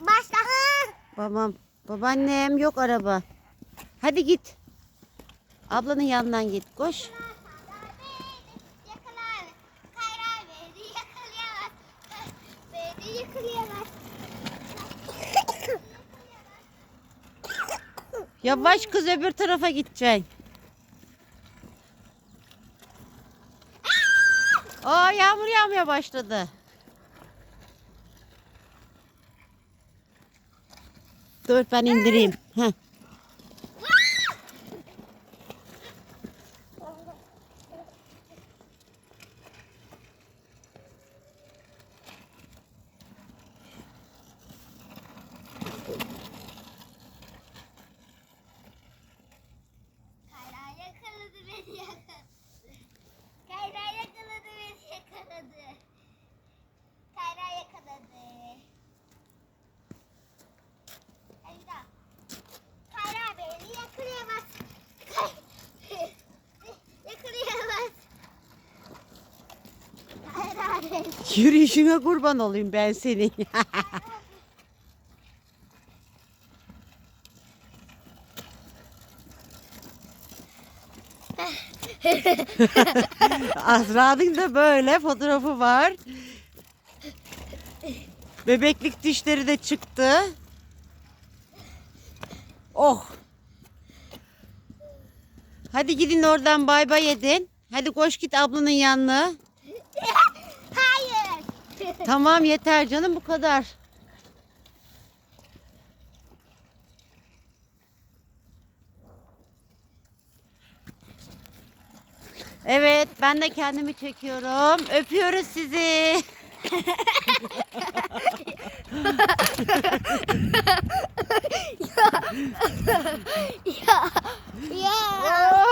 Başla. Babam, babaannem yok araba. Hadi git. Ablanın yanından git. Koş. Yavaş kız öbür tarafa gideceksin. Aa yağmur yağmaya başladı. Dur ben indireyim. Heh. Yürüyüşüne kurban olayım ben senin. Azra'nın da böyle fotoğrafı var. Bebeklik dişleri de çıktı. Oh. Hadi gidin oradan bay bay edin. Hadi koş git ablanın yanına. tamam yeter canım bu kadar. Evet ben de kendimi çekiyorum. Öpüyoruz sizi. ya. ya.